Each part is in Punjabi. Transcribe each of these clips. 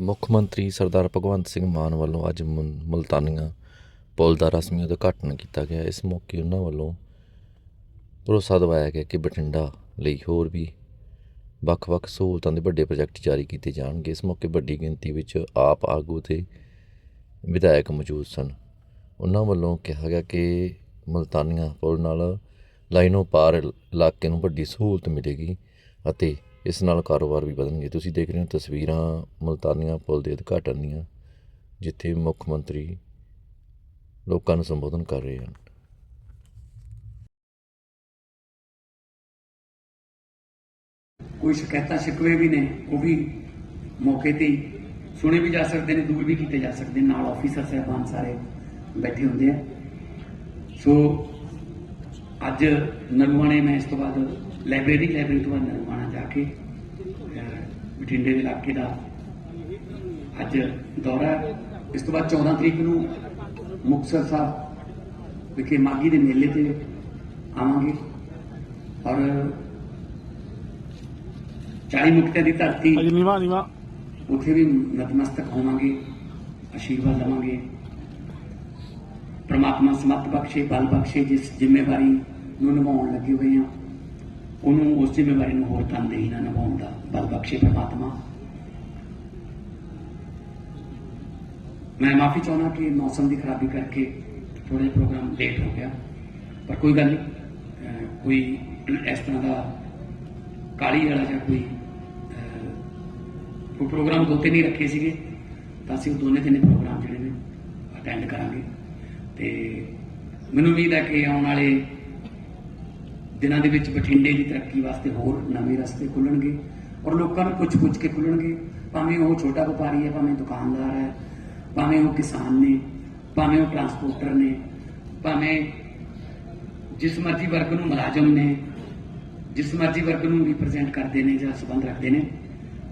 ਮੁੱਖ ਮੰਤਰੀ ਸਰਦਾਰ ਭਗਵੰਤ ਸਿੰਘ ਮਾਨ ਵੱਲੋਂ ਅੱਜ ਮੁਲ- ਮੁਲਤਾਨੀਆਂ ਪੁਲ ਦਾ ਰਸਮੀ ਉਦਘਾਟਨ ਕੀਤਾ ਗਿਆ। ਇਸ ਮੌਕੇ ਉਹਨਾਂ ਵੱਲੋਂ ਭਰੋਸਾ ਦਿਵਾਇਆ ਗਿਆ ਕਿ ਬਠਿੰਡਾ ਲਈ ਹੋਰ ਵੀ ਵੱਖ-ਵੱਖ ਸਹੂਲਤਾਂ ਦੇ ਵੱਡੇ ਪ੍ਰੋਜੈਕਟ ਜਾਰੀ ਕੀਤੇ ਜਾਣਗੇ। ਇਸ ਮੌਕੇ ਵੱਡੀ ਗਿਣਤੀ ਵਿੱਚ ਆਪ ਆਗੂ ਤੇ ਵਿਧਾਇਕ ਮੌਜੂਦ ਸਨ। ਉਹਨਾਂ ਵੱਲੋਂ ਕਿਹਾ ਗਿਆ ਕਿ ਮੁਲਤਾਨੀਆਂ ਪੁਲ ਨਾਲ ਲਾਈਨੋਂ ਪਾਰ ਇਲਾਕੇ ਨੂੰ ਵੱਡੀ ਸਹੂਲਤ ਮਿਲੇਗੀ ਅਤੇ ਇਸ ਨਾਲ ਕਾਰੋਬਾਰ ਵੀ ਵਧਣਗੇ। ਤੁਸੀਂ ਦੇਖ ਰਹੇ ਹੋ ਤਸਵੀਰਾਂ ਮੁਲਤਾਨੀਆਂ ਪੁਲ ਦੇ ਉਦਘਾਟਨ ਦੀਆਂ, ਜਿੱਥੇ ਮੁੱਖ ਮੰਤਰੀ ਲੋਕਾਂ ਨੂੰ ਸੰਬੋਧਨ ਕਰ ਰਹੇ ਹਨ। ਕੋਈ ਸ਼ਿਕਾਇਤਾਂ ਸ਼ਿਕਵੇ ਵੀ ਨੇ, ਉਹ ਵੀ ਮੌਕੇ ਤੇ ਸੁਣੇ ਵੀ ਜਾ ਸਕਦੇ ਨੇ, ਦੂਰ ਵੀ ਕੀਤੇ ਜਾ ਸਕਦੇ ਨੇ। ਨਾਲ ਆਫੀਸਰ ਸਾਹਿਬਾਨ ਸਾਰੇ ਬੈਠੇ ਹੁੰਦੇ ਆ। ਸੋ ਅੱਜ ਨਰਮਾਣੇ ਮੈਂ ਇਸ ਤੋਂ ਬਾਅਦ ਲਾਇਬ੍ਰੇਰੀ ਲਾਇਬ੍ਰੇਰੀ ਤੋਂ ਬਾਅਦ ਨਰਮਾਣਾ ਜਾ ਕੇ ਬਠਿੰਡੇ ਦੇ ਇਲਾਕੇ ਦਾ ਅੱਜ ਦੌਰਾ। ਇਸ ਤੋਂ ਬਾਅਦ 14 ਤਰੀਕ ਨੂੰ ਮੁਕਤਸਰ ਸਾਹਿਬ ਵਿਖੇ ਮਾਗੀ ਦੇ ਮੇਲੇ ਤੇ ਆਵਾਂਗੇ। ਔਰ 40 ਮੁਕਤਿਆਂ ਦੀ ਧਰਤੀ ਅਜੀ ਨੀਵਾ ਨੀਵਾ। ਉੱਥੇ ਵੀ ਨਤਮਸਤਕ ਹੋਵਾਂਗੇ ਆਸ਼ੀਰਵਾਦ ਲਵਾਂਗੇ। ਪ੍ਰਮਾਤਮਾ ਸਮਤ ਬਖਸ਼ੇ ਬਲ ਬਖਸ਼ੇ ਜਿਸ ਜ਼ਿੰਮੇਵਾਰੀ ਨੂੰ ਨਿਭਾਉਣ ਲੱਗੇ ਹੋਏ ਆ ਉਹਨੂੰ ਉਸ ਜ਼ਿੰਮੇਵਾਰੀ ਨੂੰ ਹੋਰ ਤਨਦੇਹੀ ਨਾਲ ਨਿਭਾਉਣ ਦਾ ਬਲ ਬਖਸ਼ੇ ਪ੍ਰਮਾਤਮਾ ਮੈਂ ਮਾਫੀ ਚਾਹੁੰਦਾ ਕਿ ਮੌਸਮ ਦੀ ਖਰਾਬੀ ਕਰਕੇ ਥੋੜਾ ਜਿਹਾ ਪ੍ਰੋਗਰਾਮ ਲੇਟ ਹੋ ਗਿਆ। ਪਰ ਕੋਈ ਗੱਲ ਨਹੀਂ ਕੋਈ ਇਸ ਤਰ੍ਹਾਂ ਦਾ ਕਾਲੀ ਵਾਲਾ ਜਾਂ ਕੋਈ ਅਹ, ਪ੍ਰੋਗਰਾਮ ਦੋ ਤਿੰਨ ਹੀ ਰੱਖੇ ਸੀਗੇ ਤਾਂ ਅਸੀਂ ਉਹ ਦੋਨੇ ਤਿੰਨੇ ਪ੍ਰੋਗਰਾਮ ਜਿਹੜੇ ਨੇ ਅਟੈਂਡ ਕਰਾਂਗੇ। ਤੇ ਮੈਨੂੰ ਉਮੀਦ ਹੈ ਕਿ ਆਉਣ ਵਾਲੇ ਦਿਨਾਂ ਦੇ ਵਿੱਚ ਬਠਿੰਡੇ ਦੀ ਤਰੱਕੀ ਵਾਸਤੇ ਹੋਰ ਨਵੇਂ ਰਸਤੇ ਖੁੱਲਣਗੇ। ਔਰ ਲੋਕਾਂ ਨੂੰ ਪੁੱਛ-ਪੁੱਛ ਕੇ ਖੁੱਲਣਗੇ, ਭਾਵੇਂ ਉਹ ਛੋਟਾ ਵਪਾਰੀ ਹੈ, ਭਾਵੇਂ ਦੁਕਾਨਦਾਰ ਹੈ, ਭਾਵੇਂ ਉਹ ਕਿਸਾਨ ਨੇ, ਭਾਵੇਂ ਉਹ ਟਰਾਂਸਪੋਰਟਰ ਨੇ, ਭਾਵੇਂ ਜਿਸ ਮਰਜ਼ੀ ਵਰਗ ਨੂੰ ਮੁਲਾਜ਼ਮ ਨੇ, ਜਿਸ ਮਰਜ਼ੀ ਵਰਗ ਨੂੰ ਰਿਪਰੈਜ਼ੈਂਟ ਕਰਦੇ ਨੇ ਜਾਂ ਸੰਬੰਧ ਰੱਖਦੇ ਨੇ,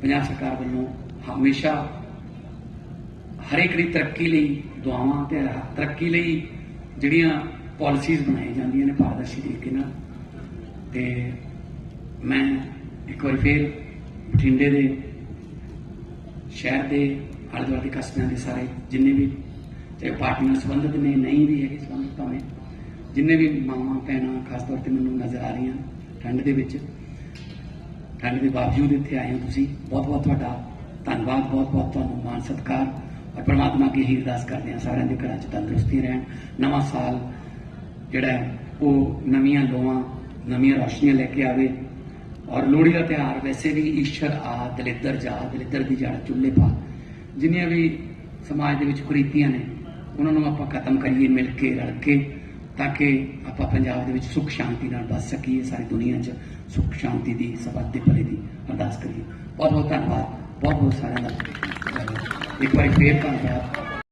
ਪੰਜਾਬ ਸਰਕਾਰ ਵੱਲੋਂ ਹਮੇਸ਼ਾ ਹਰੇਕ ਦੀ ਤਰੱਕੀ ਲਈ ਦੁਆਵਾਂ ਤੇ ਤਰੱਕੀ ਲਈ ਜਿਹੜੀਆਂ ਪਾਲਿਸੀਜ਼ ਬਣਾਈਆਂ ਜਾਂਦੀਆਂ ਨੇ ਪਾਰਦਰਸ਼ੀ ਤਰੀਕੇ ਨਾਲ। ਤੇ ਮੈਂ ਇੱਕ ਵਾਰ ਫੇਰ ਬਠਿੰਡੇ ਦੇ, ਸ਼ਹਿਰ ਦੇ ਆਲੇ ਦੁਆਲੇ ਦੇ ਕਸਬਿਆਂ ਦੇ ਸਾਰੇ ਜਿੰਨੇ ਵੀ ਚਾਹੇ ਪਾਰਟੀ ਸੰਬੰਧਿਤ ਨੇ, ਨਹੀਂ ਵੀ ਹੈਗੇ ਸੰਬੰਧਿਤ ਭਾਵੇਂ, ਜਿੰਨੇ ਵੀ ਮਾਵਾਂ, ਭੈਣਾਂ, ਖਾਸ ਤੌਰ ਤੇ ਮੈਨੂੰ ਨਜ਼ਰ ਆ ਰਹੀਆਂ ਠੰਡ ਦੇ ਵਿੱਚ, ਠੰਡ ਦੇ ਬਾਵਜੂਦ ਇੱਥੇ ਆਏ ਹੋ ਤੁਸੀਂ ਬਹੁਤ ਬਹੁਤ ਤੁਹਾਡਾ ਧੰਨਵਾਦ ਬਹੁਤ ਬਹੁਤ ਤੁਹਾਨੂੰ ਮਾਣ ਸਤਿਕਾਰ ਔਰ ਪ੍ਰਮਾਤਮਾ ਅੱਗੇ ਹੀ ਅਰਦਾਸ ਕਰਦੇ ਹਾਂ ਸਾਰਿਆਂ ਦੇ ਘਰਾਂ 'ਚ ਤੰਦਰੁਸਤੀ ਰਹਿਣ। ਨਵਾਂ ਸਾਲ ਜਿਹੜਾ ਉਹ ਨਵੀਆਂ ਲੋਆਂ ਨਵੀਆਂ ਰੌਸ਼ਨੀਆਂ ਲੈ ਕੇ ਆਵੇ। ਔਰ ਲੋਹੜੀ ਦਾ ਤਿਉਹਾਰ ਵੈਸੇ ਵੀ ਈਸ਼ਰ, ਆ, ਦਲਿੱਦਰ, ਜਾ, ਦਲਿੱਦਰ ਦੀ ਜੜ ਚੁੱਲ੍ਹੇ ਪਾ। ਜਿੰਨੀਆਂ ਵੀ ਸਮਾਜ ਦੇ ਵਿੱਚ ਕੁਰੀਤੀਆਂ ਨੇ, ਉਹਨਾਂ ਨੂੰ ਆਪਾਂ ਖਤਮ ਕਰੀਏ, ਮਿਲ ਕੇ, ਰਲ ਕੇ, ਤਾਂ ਕਿ ਆਪਾਂ ਪੰਜਾਬ ਦੇ ਵਿੱਚ ਸੁੱਖ ਸ਼ਾਂਤੀ ਨਾਲ ਬਸ ਸਕੀਏ, ਸਾਰੀ ਦੁਨੀਆ 'ਚ ਸੁੱਖ ਸ਼ਾਂਤੀ ਦੀ, ਸਬੱਤ ਦੇ ਭਲੇ ਦੀ ਅਰਦਾਸ ਕਰੀਏ। ਬਹੁਤ ਬਹੁਤ ਧੰਨਵਾਦ। ਬਹੁਤ ਬਹੁਤ ਸਾਰਿਆਂ ਦਾ। ਇੱਕ ਵਾਰੀ ਫੇਰ ਧੰਨਵਾਦ।